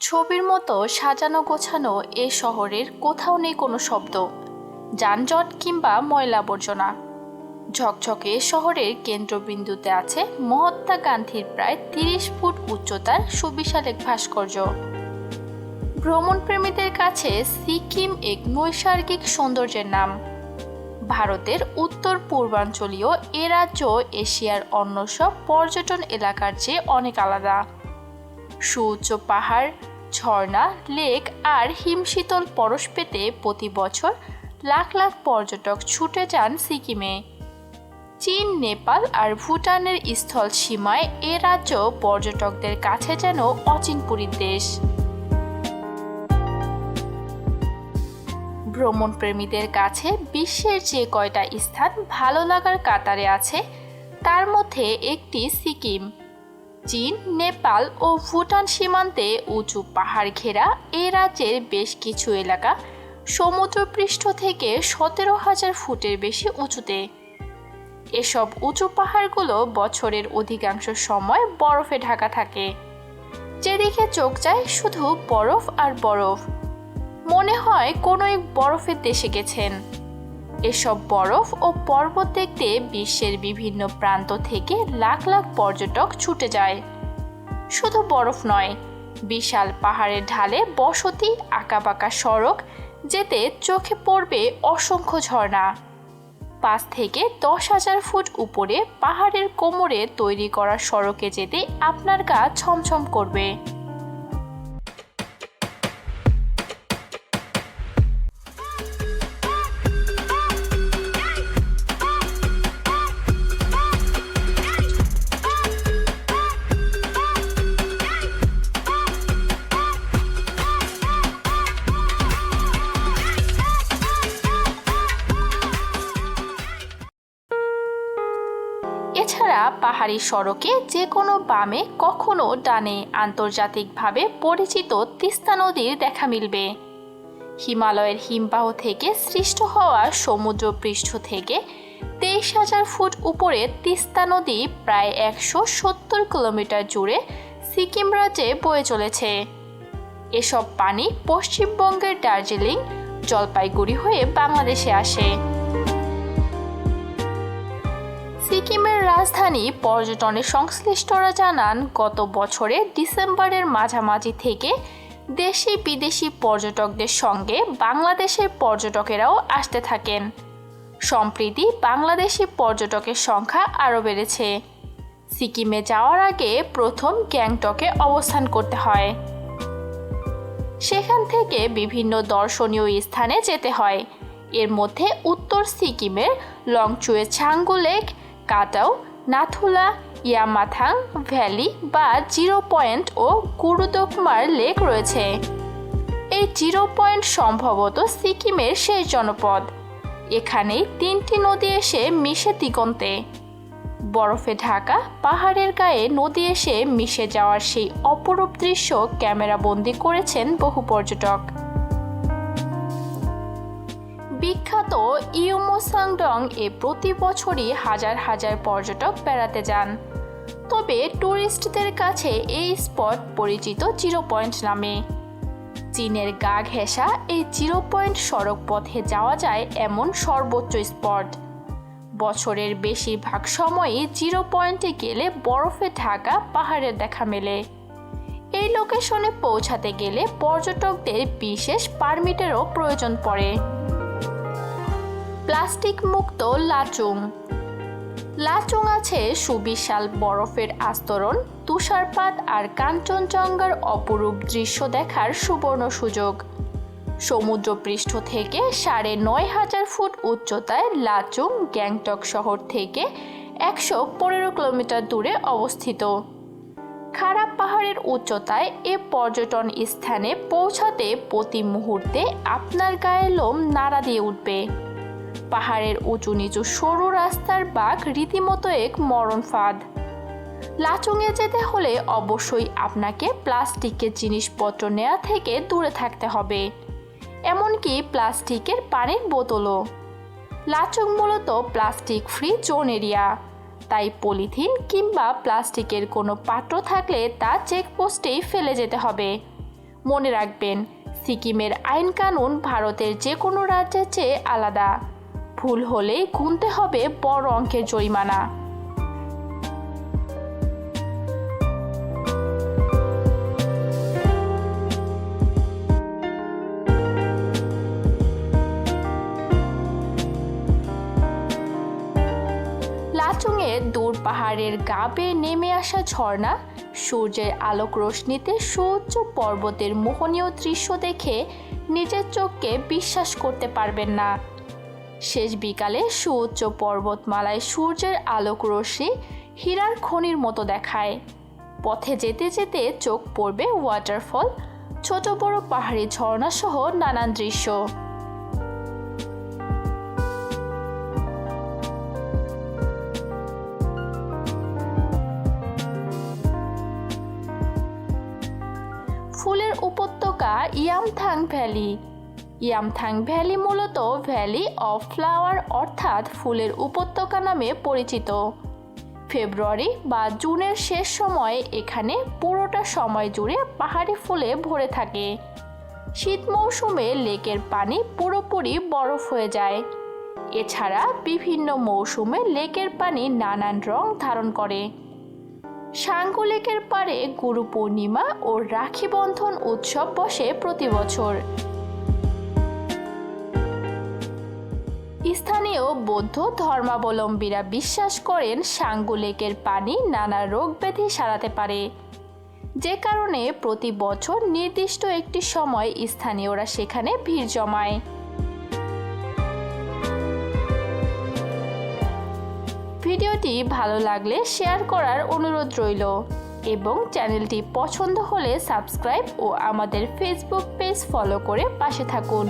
ছবির মতো সাজানো গোছানো এ শহরের কোথাও নেই কোনো শব্দ, যানজট কিংবা ময়লা আবর্জনা ঝকঝকে শহরের কেন্দ্রবিন্দুতে আছে মহাত্মা গান্ধীর প্রায় তিরিশ ফুট উচ্চতার সুবিশাল এক ভাস্কর্য। ভ্রমণপ্রেমীদের কাছে সিকিম এক নৈসর্গিক সৌন্দর্যের নাম। ভারতের উত্তর পূর্বাঞ্চলীয় এ রাজ্য এশিয়ার অন্য সব পর্যটন এলাকার চেয়ে অনেক আলাদা। সুউচ্চ পাহাড় ঝর্ণা, লেক আর হিমশীতল পরশ পেতে প্রতি বছর লাখ লাখ পর্যটক ছুটে যান সিকিমে। চীন, নেপাল আর ভুটানের স্থল সীমায় এ রাজ্য পর্যটকদের কাছে যেন অচিনপুরীর দেশ। ভ্রমণ প্রেমীদের কাছে বিশ্বের যে কয়টা স্থান ভালো লাগার কাতারে আছে, তার মধ্যে একটি সিকিম। চীন, নেপাল ও ভুটান সীমান্তে উঁচু পাহাড় ঘেরা এ রাজ্যের বেশ কিছু এলাকা সমুদ্রপৃষ্ঠ থেকে সতেরো হাজার ফুটের বেশি উঁচুতে। এসব উঁচু পাহাড়গুলো বছরের অধিকাংশ সময় বরফে ঢাকা থাকে। যেদিকে চোখ যায় শুধু বরফ আর বরফ। মনে হয় কোনো এক বরফের দেশে গেছেন। এসব বরফ ও পর্বত দেখতে বিশ্বের বিভিন্ন প্রান্ত থেকে লাখ লাখ পর্যটক ছুটে যায়। শুধু বরফ নয়, বিশাল পাহাড়ের ঢালে বসতি, আঁকাবাঁকা সড়ক, যেতে চোখে পড়বে অসংখ্য ঝর্ণা। পাঁচ থেকে দশ হাজার ফুট উপরে পাহাড়ের কোমরে তৈরি করা সড়কে যেতে আপনার গা ছমছম করবে। পাহাড়ি সড়কে যে কোনো বামে কখনো ডানে আন্তর্জাতিকভাবে পরিচিত তিস্তা নদীর দেখা মিলবে। হিমালয়ের হিমবাহ থেকে সৃষ্ট হওয়া সমুদ্র পৃষ্ঠ থেকে তেইশ হাজার ফুট উপরে তিস্তা নদী প্রায় একশো সত্তর কিলোমিটার জুড়ে সিকিম রাজ্যে বয়ে চলেছে। এসব পানি পশ্চিমবঙ্গের দার্জিলিং, জলপাইগুড়ি হয়ে বাংলাদেশে আসে। সিকিমের রাজধানী পর্যটনের সংশ্লিষ্টরা জানান, গত বছরে ডিসেম্বরের মাঝামাঝি থেকে দেশি বিদেশি পর্যটকদের সঙ্গে বাংলাদেশের পর্যটকেরাও আসতে থাকেন। সম্প্রতি বাংলাদেশি পর্যটকের সংখ্যা আরও বেড়েছে। সিকিমে যাওয়ার আগে প্রথম গ্যাংটকে অবস্থান করতে হয়। সেখান থেকে বিভিন্ন দর্শনীয় স্থানে যেতে হয়। এর মধ্যে উত্তর সিকিমের লংচুয়ে ছাঙ্গু লেক কাটাও। নাথুলা, ইয়ামাথাং ভ্যালি বা জিরো পয়েন্ট ও গুরুদকমার লেক রয়েছে। এই জিরো পয়েন্ট সম্ভবত সিকিমের শেষ জনপদ। এখানেই তিনটি নদী এসে মিশে দিগন্তে। বরফে ঢাকা, পাহাড়ের গায়ে নদী এসে মিশে যাওয়ার সেই অপরূপ দৃশ্য ক্যামেরাবন্দি করেছেন বহু পর্যটক। বিখ্যাত ইউমোসাংডং এ প্রতি বছরই হাজার হাজার পর্যটক বেড়াতে যান। তবে ট্যুরিস্টদের কাছে এই স্পট পরিচিত জিরো পয়েন্ট নামে। চীনের গা ঘেঁষা এই জিরো পয়েন্ট সড়ক পথে যাওয়া যায় এমন সর্বোচ্চ স্পট। বছরের বেশিরভাগ সময়ই জিরো পয়েন্টে গেলে বরফে ঢাকা পাহাড়ের দেখা মেলে। এই লোকেশনে পৌঁছাতে গেলে পর্যটকদের বিশেষ পারমিটেরও প্রয়োজন পড়ে। প্লাস্টিক মুক্ত লাচুং। লাচুং আছে সুবিশাল বরফের আস্তরণ, তুষারপাত আর কাঞ্চনজঙ্ঘার অপরূপ দৃশ্য দেখার সুবর্ণ সুযোগ। সমুদ্রপৃষ্ঠ থেকে সাড়ে নয় হাজার ফুট উচ্চতায় লাচুং গ্যাংটক শহর থেকে একশো পনেরো কিলোমিটার দূরে অবস্থিত। খারাপ পাহাড়ের উচ্চতায় এ পর্যটন স্থানে পৌঁছাতে প্রতি মুহূর্তে আপনার গায়ে লোম নাড়া দিয়ে উঠবে। পাহাড়ের উঁচু নিচু সরু রাস্তার বাঘ রীতিমতো এক মরণ ফাঁদ। লাচুংয়ে যেতে হলে অবশ্যই আপনাকে প্লাস্টিকের জিনিসপত্র নেওয়া থেকে দূরে থাকতে হবে, এমনকি প্লাস্টিকের পানির বোতলও। লাচুং মূলত প্লাস্টিক ফ্রি জোন এরিয়া, তাই পলিথিন কিংবা প্লাস্টিকের কোনো পাত্র থাকলে তা চেকপোস্টেই ফেলে যেতে হবে। মনে রাখবেন, সিকিমের আইন কানুন ভারতের যে কোনো রাজ্যের চেয়ে আলাদা। ভুল হলেই গুনতে হবে বড় অঙ্কের জরিমানা। লাচুংয়ে দূর পাহাড়ের গা নেমে আসা ঝর্ণা, সূর্যের আলোক রশ্মিতে সুউচ্চ পর্বতের মোহনীয় দৃশ্য দেখে নিজের চোখকে বিশ্বাস করতে পারবেন না। শেষ বিকালে সুউচ্চ পর্বতমালায় সূর্যের আলোক রশ্মি হীরার খনির মতো দেখায়। পথে যেতে যেতে চোখ পড়বে ওয়াটারফল ছোট বড় পাহাড়ি ঝর্ণা সহ নানান দৃশ্য। ফুলের উপত্যকা ইয়ামথাং ভ্যালি ইয়ামথাং ভ্যালি মূলত ভ্যালি অফ ফ্লাওয়ার অর্থাৎ ফুলের উপত্যকা নামে পরিচিত। ফেব্রুয়ারি বা জুনের শেষ সময়ে এখানে পুরোটা সময় জুড়ে পাহাড়ি ফুলে ভরে থাকে। শীত মৌসুমে লেকের পানি পুরোপুরি বরফ হয়ে যায়। এছাড়া বিভিন্ন মৌসুমে লেকের পানি নানান রং ধারণ করে। সাঙ্গু লেকের পাড়ে গুরু পূর্ণিমা ও রাখি বন্ধন উৎসব বসে প্রতি বছর। স্থানীয় বৌদ্ধ ধর্মাবলম্বীরা বিশ্বাস করেন সাঙ্গু লেকের পানি নানা রোগ ব্যাধি সারাতে পারে। যে কারণে প্রতি বছর নির্দিষ্ট একটি সময় স্থানীয়রা সেখানে ভিড় জমায়। ভিডিওটি ভালো লাগলে শেয়ার করার অনুরোধ রইল এবং চ্যানেলটি পছন্দ হলে সাবস্ক্রাইব ও আমাদের ফেসবুক পেজ ফলো করে পাশে থাকুন।